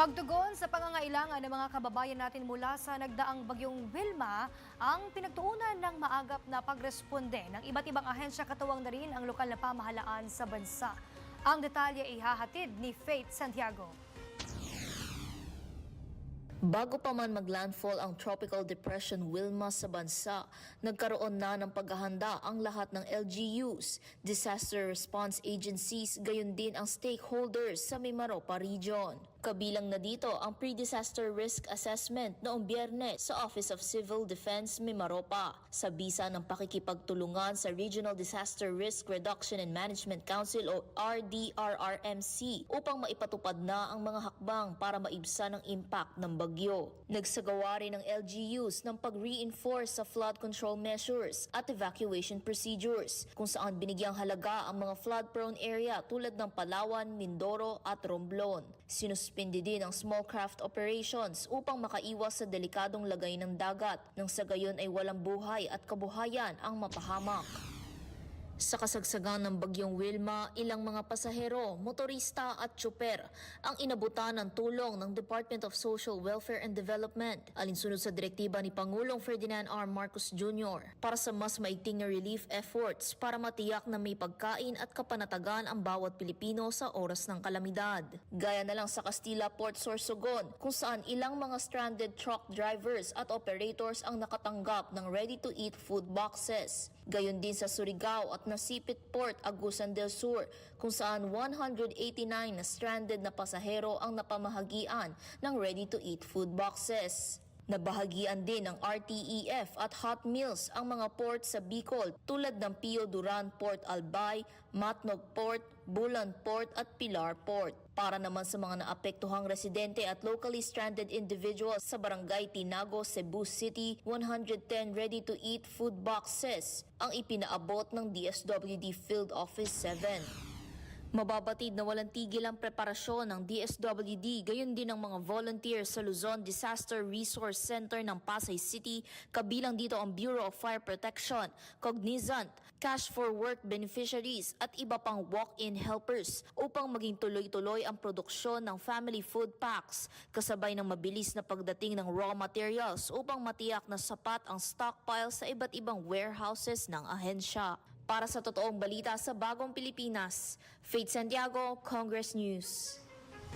Pagtugon sa pangangailangan ng mga kababayan natin mula sa nagdaang bagyong Wilma, ang pinagtuunan ng maagap na pagresponde ng iba't ibang ahensya katuwang na rin ang lokal na pamahalaan sa bansa. Ang detalye ay hahatid ni Faith Santiago. Bago pa man maglandfall ang Tropical Depression Wilma sa bansa, nagkaroon na ng paghahanda ang lahat ng LGUs, disaster response agencies, gayon din ang stakeholders sa Mimaropa region. Kabilang na dito ang pre-disaster risk assessment noong biyernes sa Office of Civil Defense Mimaropa sa bisa ng pakikipagtulungan sa Regional Disaster Risk Reduction and Management Council o RDRRMC upang maipatupad na ang mga hakbang para maibsan ang impact ng bagyo. Nagsagawa rin ng LGUs ng pag-reinforce sa flood control measures at evacuation procedures kung saan binigyang halaga ang mga flood-prone area tulad ng Palawan, Mindoro at Romblon. Sinuspindi din ang small craft operations upang makaiwas sa delikadong lagay ng dagat nang sa gayon ay walang buhay at kabuhayan ang mapahamak. Sa kasagsagan ng bagyong Wilma, ilang mga pasahero, motorista at tsuper ang inabutan ng tulong ng Department of Social Welfare and Development alinsunod sa direktiba ni Pangulong Ferdinand R. Marcos Jr. para sa mas maigting na relief efforts para matiyak na may pagkain at kapanatagan ang bawat Pilipino sa oras ng kalamidad. Gaya na lang sa Castilla Port Sorsogon kung saan ilang mga stranded truck drivers at operators ang nakatanggap ng ready-to-eat food boxes. Gayon din sa Surigao at Nasipit Port, Agusan del Sur, kung saan 189 na stranded na pasahero ang napamahagian ng ready-to-eat food boxes. Nabahagian din ng RTEF at Hot Meals ang mga port sa Bicol tulad ng Pio Duran Port Albay, Matnog Port, Bulan Port at Pilar Port. Para naman sa mga naapektuhang residente at locally stranded individuals sa Barangay Tinago, Cebu City, 110 ready-to-eat food boxes ang ipinaabot ng DSWD Field Office 7. Mababatid na walang tigil ang preparasyon ng DSWD, gayon din ang mga volunteers sa Luzon Disaster Resource Center ng Pasay City, kabilang dito ang Bureau of Fire Protection, Cognizant, Cash for Work beneficiaries at iba pang walk-in helpers upang maging tuloy-tuloy ang produksyon ng family food packs, kasabay ng mabilis na pagdating ng raw materials upang matiyak na sapat ang stockpile sa iba't ibang warehouses ng ahensya. Para sa totoong balita sa Bagong Pilipinas, Faith Santiago, Congress News.